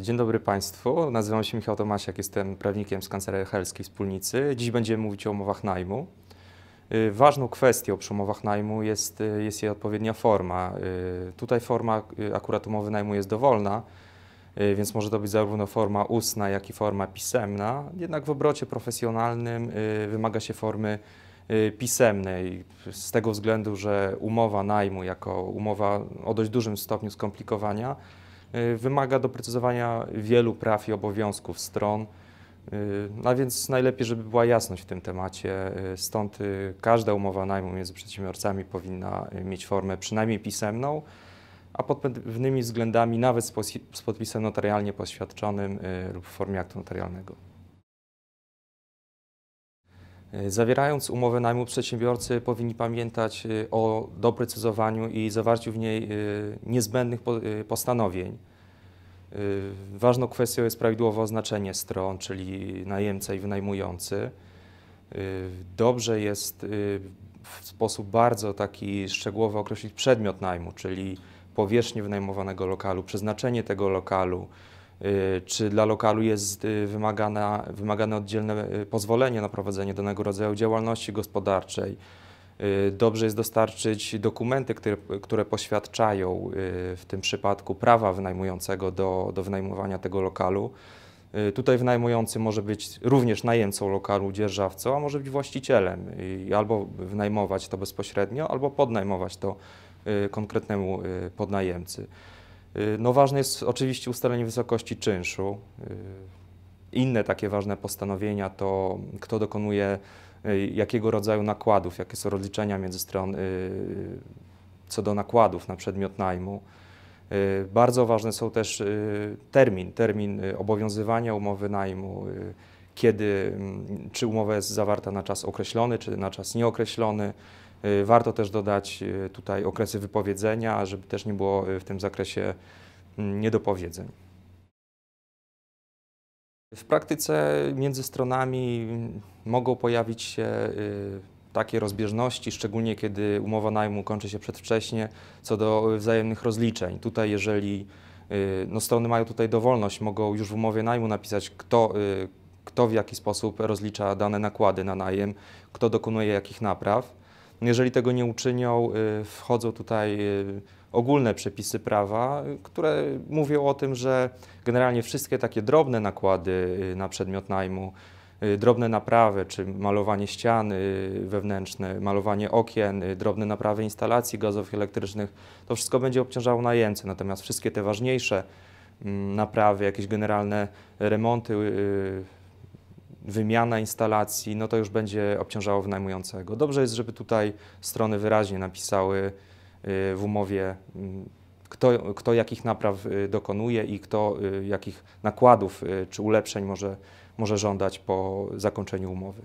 Dzień dobry Państwu, nazywam się Michał Tomasiak, jestem prawnikiem z Kancelarii Helskiej Wspólnicy. Dziś będziemy mówić o umowach najmu. Y, ważną kwestią przy umowach najmu jest, y, jest jej odpowiednia forma. Tutaj forma akurat umowy najmu jest dowolna, więc może to być zarówno forma ustna, jak i forma pisemna. Jednak w obrocie profesjonalnym wymaga się formy pisemnej z tego względu, że umowa najmu jako umowa o dość dużym stopniu skomplikowania wymaga doprecyzowania wielu praw i obowiązków stron. Y, a więc najlepiej, żeby była jasność w tym temacie. Y, stąd każda umowa najmu między przedsiębiorcami powinna mieć formę przynajmniej pisemną, a pod pewnymi względami nawet z podpisem notarialnie poświadczonym lub w formie aktu notarialnego. Zawierając umowę najmu, przedsiębiorcy powinni pamiętać y, o doprecyzowaniu i zawarciu w niej y, niezbędnych postanowień. Ważną kwestią jest prawidłowe oznaczenie stron, czyli najemca i wynajmujący. Dobrze jest w sposób bardzo taki szczegółowy określić przedmiot najmu, czyli powierzchnię wynajmowanego lokalu, przeznaczenie tego lokalu, czy dla lokalu jest y, wymagana, wymagane oddzielne y, pozwolenie na prowadzenie danego rodzaju działalności gospodarczej. Dobrze jest dostarczyć dokumenty, które, które poświadczają w tym przypadku prawa wynajmującego do, do wynajmowania tego lokalu. Tutaj wynajmujący może być również najemcą lokalu, dzierżawcą, a może być właścicielem i albo wynajmować to bezpośrednio, albo podnajmować to konkretnemu podnajemcy. Y, no ważne jest oczywiście ustalenie wysokości czynszu. Y, inne takie ważne postanowienia to kto dokonuje y, jakiego rodzaju nakładów, jakie są rozliczenia między stron co do nakładów na przedmiot najmu. Bardzo ważne są też termin, termin obowiązywania umowy najmu, kiedy, mm, czy umowa jest zawarta na czas określony, czy na czas nieokreślony. Y, warto też dodać y, tutaj okresy wypowiedzenia, żeby też nie było y, w tym zakresie mm, niedopowiedzeń. W praktyce między stronami mogą pojawić się takie rozbieżności, szczególnie kiedy umowa najmu kończy się przedwcześnie, co do wzajemnych rozliczeń. Tutaj jeżeli no strony mają tutaj dowolność, mogą już w umowie najmu napisać, kto, kto w jaki sposób rozlicza dane nakłady na najem, kto dokonuje jakich napraw. Jeżeli tego nie uczynią, y, wchodzą tutaj y, ogólne przepisy prawa, które mówią o tym, że generalnie wszystkie takie drobne nakłady y, na przedmiot najmu, drobne naprawy, czy malowanie ścian wewnętrzne, malowanie okien, drobne naprawy instalacji gazowych, elektrycznych, to wszystko będzie obciążało najemcę. Natomiast wszystkie te ważniejsze mm, naprawy, jakieś generalne remonty wymiana instalacji, no to już będzie obciążało wynajmującego. Dobrze jest, żeby tutaj strony wyraźnie napisały y, w umowie, mm, kto, kto jakich napraw y, dokonuje i kto y, jakich nakładów czy ulepszeń może, może żądać po zakończeniu umowy.